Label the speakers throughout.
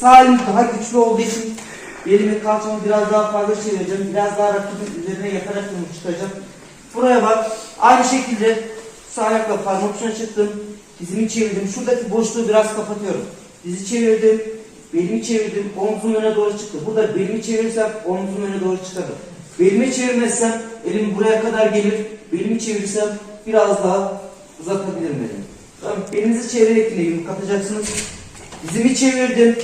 Speaker 1: Sağ elim daha güçlü olduğu için belimi kalçamı biraz daha fazla çevireceğim. Biraz daha rakibin üzerine yatarak yumruk çıkacağım. Buraya bak. Aynı şekilde sağ ayakla parmak ucuna çıktım. Dizimi çevirdim. Şuradaki boşluğu biraz kapatıyorum. Dizi çevirdim. Belimi çevirdim. Omzum öne doğru çıktı. Burada belimi çevirirsem omzum öne doğru çıkarım. Belimi çevirmezsem elim buraya kadar gelir. Belimi çevirirsem biraz daha uzatabilirim elimi. Tamam. Belinizi çevirerek yine yumruk atacaksınız. Dizimi çevirdim.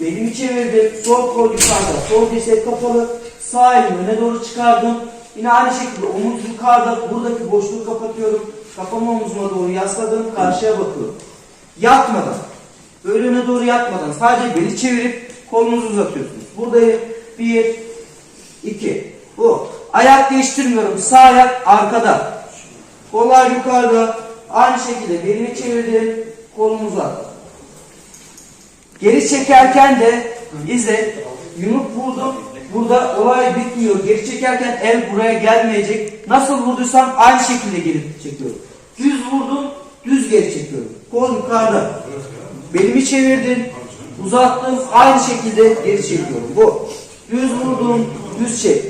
Speaker 1: Belimi çevirdim. Sol kol yukarıda. Sol dirsek kapalı. Sağ elimi öne doğru çıkardım. Yine aynı şekilde omuz yukarıda. Buradaki boşluğu kapatıyorum. Kafamı omzuma doğru yasladım. Karşıya bakıyorum. Yatmadan. Böyle öne doğru yatmadan. Sadece beli çevirip kolunuzu uzatıyorsunuz. Buradayım. Bir, iki. Bu. Ayak değiştirmiyorum. Sağ ayak arkada. Kollar yukarıda. Aynı şekilde belimi çevirdim. Kolumu uzattım. Geri çekerken de izle yumruk vurdum. Burada olay bitmiyor. Geri çekerken el buraya gelmeyecek. Nasıl vurduysam aynı şekilde geri çekiyorum. Düz vurdum, düz geri çekiyorum. Kol yukarıda. Belimi çevirdim, uzattım, aynı şekilde geri çekiyorum. Bu. Düz vurdum, düz çek.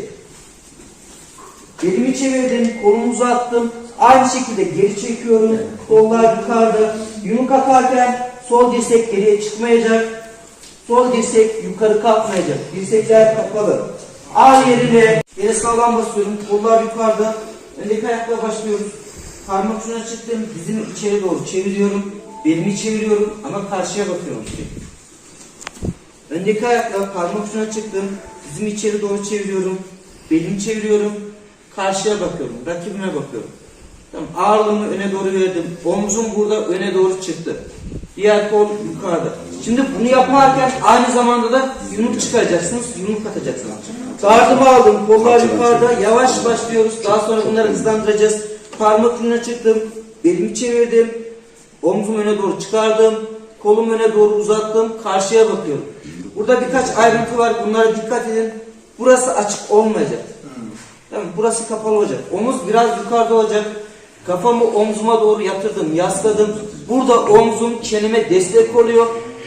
Speaker 1: Belimi çevirdim, kolumu uzattım. Aynı şekilde geri çekiyorum. Kollar yukarıda. Yumruk atarken sol dirsek geriye çıkmayacak. Sol dirsek yukarı kalkmayacak. Dirsekler kapalı. Ağ yerine yere sağlam basıyorum. Kollar yukarıda. Öndeki ayakla başlıyoruz. Parmak ucuna çıktım. Dizimi içeri doğru çeviriyorum. Belimi çeviriyorum ama karşıya bakıyorum. Öndeki ayakla parmak ucuna çıktım. Dizimi içeri doğru çeviriyorum. Belimi çeviriyorum. Karşıya bakıyorum. Rakibime bakıyorum. Tamam. Ağırlığımı öne doğru verdim. Omzum burada öne doğru çıktı. Diğer kol yukarıda. Şimdi bunu yaparken aynı zamanda da yumruk çıkaracaksınız. Yumruk atacaksınız. Gardımı aldım. Kollar yukarıda. Yavaş başlıyoruz. Daha sonra bunları hızlandıracağız. Parmak ucuna çıktım. Belimi çevirdim. Omzumu öne doğru çıkardım. Kolumu öne doğru uzattım. Karşıya bakıyorum. Burada birkaç ayrıntı var. Bunlara dikkat edin. Burası açık olmayacak. Tamam, burası kapalı olacak. Omuz biraz yukarıda olacak. Kafamı omzuma doğru yatırdım, yasladım. Burada omzum çeneme destek oluyor.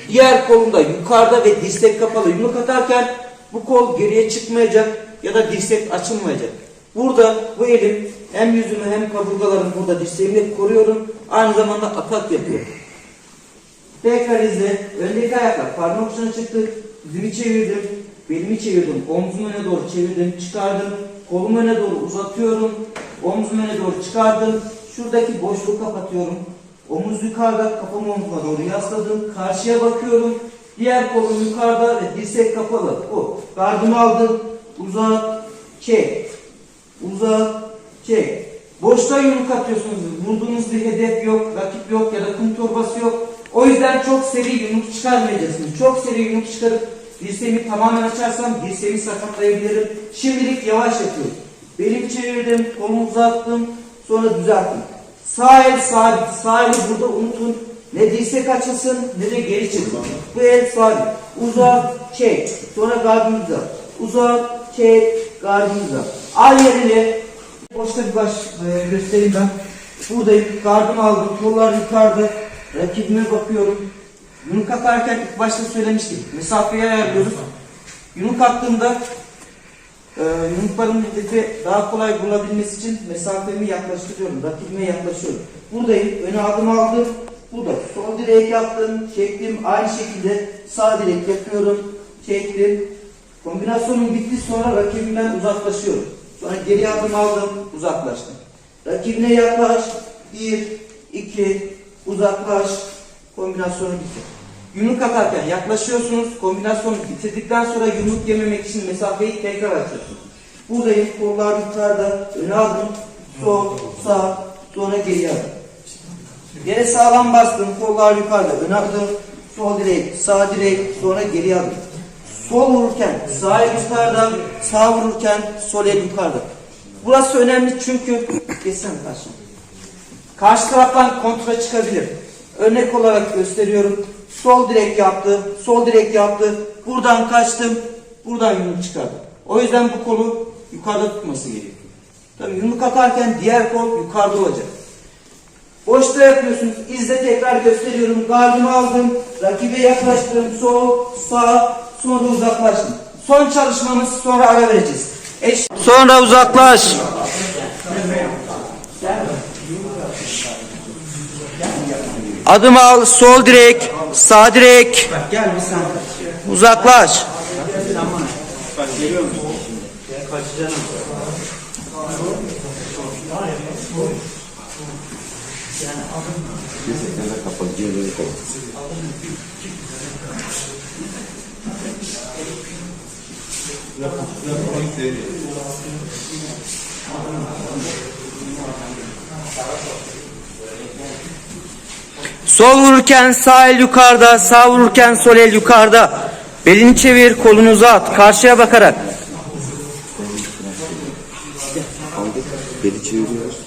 Speaker 1: Diğer kolum da yukarıda ve dirsek kapalı. Yumruk atarken bu kol geriye çıkmayacak ya da dirsek açılmayacak. Burada bu elim hem yüzümü hem kaburgalarımı burada dirseğimle koruyorum. Aynı zamanda atak yapıyorum. Tekrar izle. Öndeki ayakla parmak ucuna çıktık. Dizimi çevirdim. Belimi çevirdim. Omzumu öne doğru çevirdim. Çıkardım. Kolumu öne doğru uzatıyorum. Omzumu öne doğru çıkardım. Şuradaki boşluğu kapatıyorum. Omuz yukarıda. Kafamı omzuma doğru yasladım. Karşıya bakıyorum. Diğer kolum yukarıda ve dirsek kapalı. Bu. Gardımı aldım. Uzat. Çek. Uzat. Çek. Boşta yumruk atıyorsunuz. Vurduğunuz bir hedef yok, rakip yok ya da kum torbası yok. O yüzden çok seri yumruk çıkarmayacaksınız. Çok seri yumruk çıkarıp dirseğimi tamamen açarsam dirseğimi sakatlayabilirim. Şimdilik yavaş yapıyorum. Belimi çevirdim, kolumu uzattım, sonra düzelttim. Sağ el sabit, sağ eli burada unutun. Ne dirsek açılsın ne de geri çıksın. Bu el sabit. Uzat, çek. Sonra gardını uzat. Uzat, çek, gardını uzat. Al yerine Boşta bir baş e, göstereyim ben. Buradayım. Gardımı aldım. Kollar yukarıda. Rakibime bakıyorum. Yumruk atarken ilk başta söylemiştim. Mesafeyi ayarlıyoruz. Yumruk attığımda e, yumrukların hedefi daha kolay bulabilmesi için mesafemi yaklaştırıyorum. Rakibime yaklaşıyorum. Buradayım. Öne adım aldım. Burada. Sol direk yaptım. Çektim. Aynı şekilde sağ direk yapıyorum. Çektim. Kombinasyonum bitti sonra rakibimden uzaklaşıyorum. Sonra geri adım aldım, uzaklaştım. Rakibine yaklaş, bir, iki, uzaklaş, kombinasyonu bitir. Yumruk atarken yaklaşıyorsunuz, kombinasyonu bitirdikten sonra yumruk yememek için mesafeyi tekrar açıyorsunuz. Buradayım, kollar yukarıda, öne adım, sol, sağ, sonra geri adım. Yere sağlam bastım, kollar yukarıda, öne adım, sol direk, sağ direk, sonra geri adım. Sol vururken sağ el yukarıda, sağ vururken sol el yukarıda. Burası önemli çünkü geçsene karşı. Karşı taraftan kontra çıkabilir. Örnek olarak gösteriyorum. Sol direk yaptı, sol direk yaptı. Buradan kaçtım, buradan yumruk çıkardım. O yüzden bu kolu yukarıda tutması gerekiyor. Tabii yumruk atarken diğer kol yukarıda olacak. Boşta yapıyorsunuz. İzle tekrar gösteriyorum. Gardımı aldım. Rakibe yaklaştım. Sol, sağ, sonra uzaklaştım. Son çalışmamız sonra ara vereceğiz. Eş- sonra uzaklaş. Adım al. Sol direk, sağ direk.
Speaker 2: Gel bir sen.
Speaker 1: Uzaklaş.
Speaker 2: Bak geliyor musun? Kaçacaksın
Speaker 1: Sol vururken sağ el yukarıda, sağ vururken sol el yukarıda. Belini çevir, kolunu uzat, karşıya bakarak.
Speaker 3: Beli çeviriyoruz.